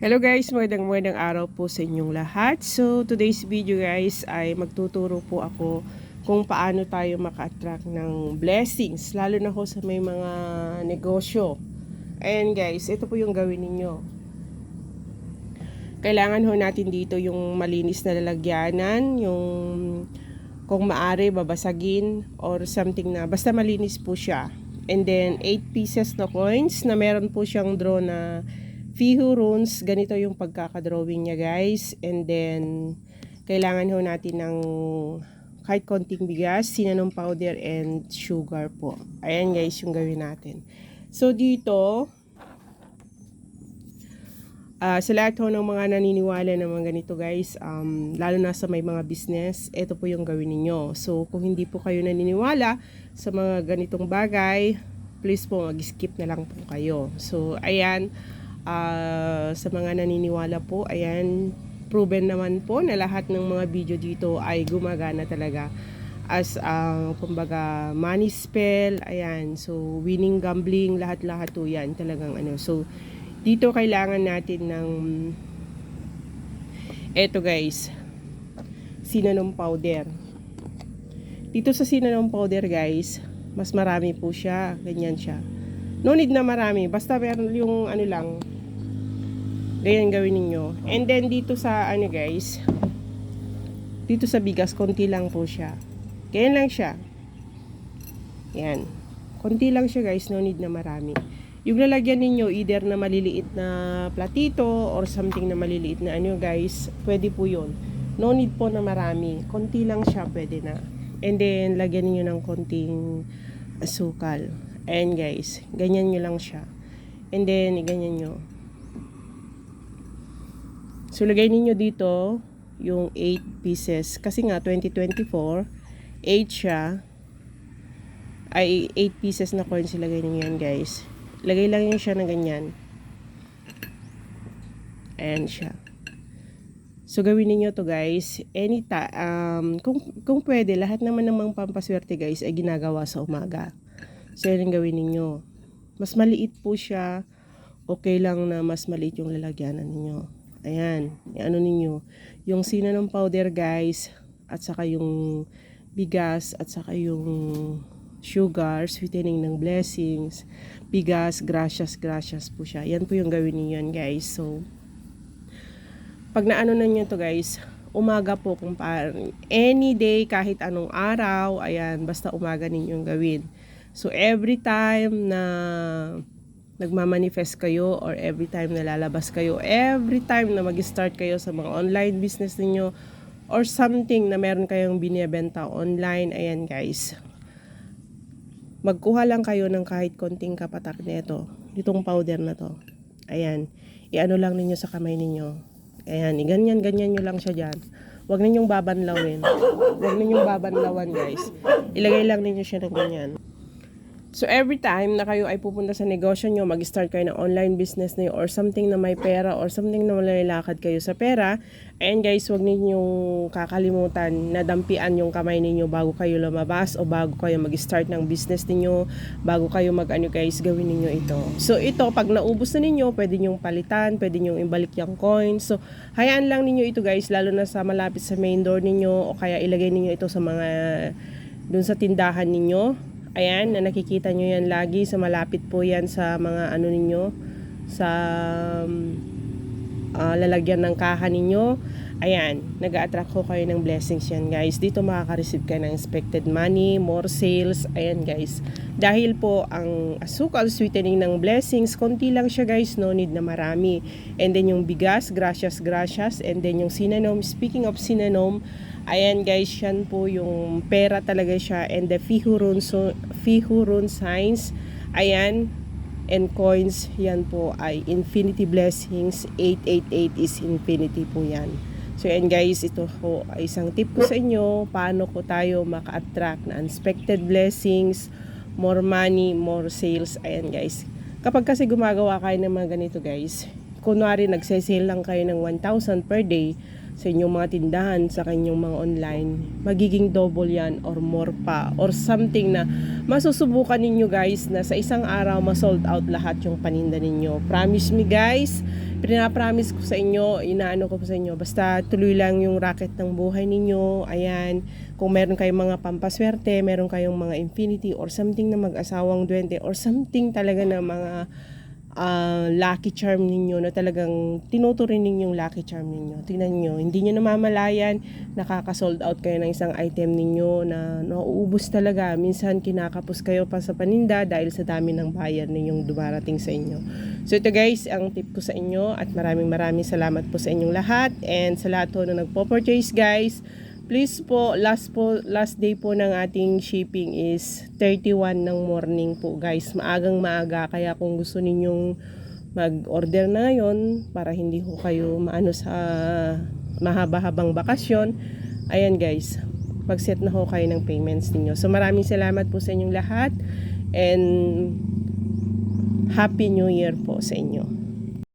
Hello guys, magandang magandang araw po sa inyong lahat. So, today's video guys ay magtuturo po ako kung paano tayo maka-attract ng blessings, lalo na ho sa may mga negosyo. Ayan guys, ito po yung gawin ninyo. Kailangan ho natin dito yung malinis na lalagyanan, yung kung maari babasagin or something na basta malinis po siya. And then 8 pieces na coins na meron po siyang draw na Fihu runes, ganito yung pagkakadrawing niya guys. And then, kailangan ho natin ng kahit konting bigas, cinnamon powder, and sugar po. Ayan guys, yung gawin natin. So, dito, ah sa lahat ho ng mga naniniwala ng ganito guys, um, lalo na sa may mga business, ito po yung gawin ninyo. So, kung hindi po kayo naniniwala sa mga ganitong bagay, please po mag-skip na lang po kayo. So, ayan, Ah, sa mga naniniwala po, ayan, proven naman po na lahat ng mga video dito ay gumagana talaga as ang kumbaga money spell, ayan, so winning gambling, lahat-lahat to yan talagang ano. So, dito kailangan natin ng eto guys, cinnamon powder. Dito sa cinnamon powder guys, mas marami po siya, ganyan siya. No need na marami, basta meron yung ano lang, ganyan gawin ninyo. And then dito sa ano guys, dito sa bigas, konti lang po siya. Ganyan lang siya. Yan. Konti lang siya guys, no need na marami. Yung lalagyan ninyo, either na maliliit na platito or something na maliliit na ano guys, pwede po yun. No need po na marami. Konti lang siya, pwede na. And then, lagyan niyo ng konting asukal. Ayan guys, ganyan nyo lang siya. And then, ganyan nyo. So, lagay ninyo dito yung 8 pieces. Kasi nga, 2024, 8 siya. Ay, 8 pieces na coins ilagay ninyo yan guys. Lagay lang yun siya na ganyan. Ayan siya. So, gawin ninyo to guys. Anytime, um, kung, kung pwede, lahat naman ng mga pampaswerte guys ay ginagawa sa umaga. So, yun gawin ninyo. Mas maliit po siya. Okay lang na mas maliit yung lalagyanan ninyo. Ayan. Ano ninyo. Yung cinnamon powder guys. At saka yung bigas. At saka yung sugar. Sweetening ng blessings. Bigas. Gracias, gracias po siya. Yan po yung gawin ninyo yan guys. So, pag naano na nyo to guys, umaga po kung pa, any day, kahit anong araw, ayan, basta umaga ninyong gawin. So, every time na nagmamanifest kayo or every time na lalabas kayo, every time na mag-start kayo sa mga online business ninyo or something na meron kayong binibenta online, ayan guys, magkuha lang kayo ng kahit konting kapatak nito, itong powder na to. Ayan, iano lang ninyo sa kamay ninyo. Ayan, ganyan, ganyan nyo lang siya dyan. Huwag ninyong babanlawin. Huwag ninyong babanlawan guys. Ilagay lang ninyo siya ng ganyan. So every time na kayo ay pupunta sa negosyo nyo, mag-start kayo ng online business niyo or something na may pera or something na malalakad kayo sa pera, and guys, huwag ninyong kakalimutan na dampian yung kamay ninyo bago kayo lumabas o bago kayo mag-start ng business ninyo, bago kayo mag-ano guys, gawin ninyo ito. So ito, pag naubos na ninyo, pwede nyong palitan, pwede nyong ibalik yung coins. So hayaan lang ninyo ito guys, lalo na sa malapit sa main door ninyo o kaya ilagay ninyo ito sa mga dun sa tindahan ninyo Ayan, na nakikita nyo yan lagi sa malapit po yan sa mga ano ninyo, sa um, lalagyan ng kaha ninyo. Ayan, nag attract ko kayo ng blessings yan guys. Dito makaka-receive kayo ng expected money, more sales. Ayan guys. Dahil po ang asukal sweetening ng blessings, konti lang siya guys, no need na marami. And then yung bigas, gracias, gracias. And then yung cinnamon, speaking of cinnamon, Ayan guys, yan po yung pera talaga siya and the Fihurun, so, Fihurun signs. Ayan, and coins, yan po ay infinity blessings. 888 is infinity po yan. So yan guys, ito po ay isang tip ko sa inyo paano ko tayo maka-attract na unexpected blessings, more money, more sales. Ayan guys. Kapag kasi gumagawa kayo ng mga ganito guys, kunwari nagsesale lang kayo ng 1,000 per day, sa inyong mga tindahan, sa kanyang mga online, magiging double yan or more pa or something na masusubukan ninyo guys na sa isang araw ma-sold out lahat yung paninda ninyo. Promise me guys, pinapromise ko sa inyo, inaano ko sa inyo, basta tuloy lang yung racket ng buhay ninyo, ayan, kung meron kayong mga pampaswerte, meron kayong mga infinity or something na mag-asawang duwende or something talaga na mga ah, lucky charm ninyo na talagang tinuturin ninyong lucky charm ninyo. Tingnan nyo, hindi nyo namamalayan, nakaka-sold out kayo ng isang item ninyo na nauubos talaga. Minsan kinakapos kayo pa sa paninda dahil sa dami ng buyer ninyong dumarating sa inyo. So ito guys, ang tip ko sa inyo at maraming maraming salamat po sa inyong lahat and sa lahat po na nagpo-purchase guys. Please po, last po, last day po ng ating shipping is 31 ng morning po guys. Maagang maaga, kaya kung gusto ninyong mag-order na ngayon para hindi ho kayo maano sa mahaba-habang bakasyon, ayan guys, mag-set na ho kayo ng payments ninyo. So maraming salamat po sa inyong lahat and Happy New Year po sa inyo.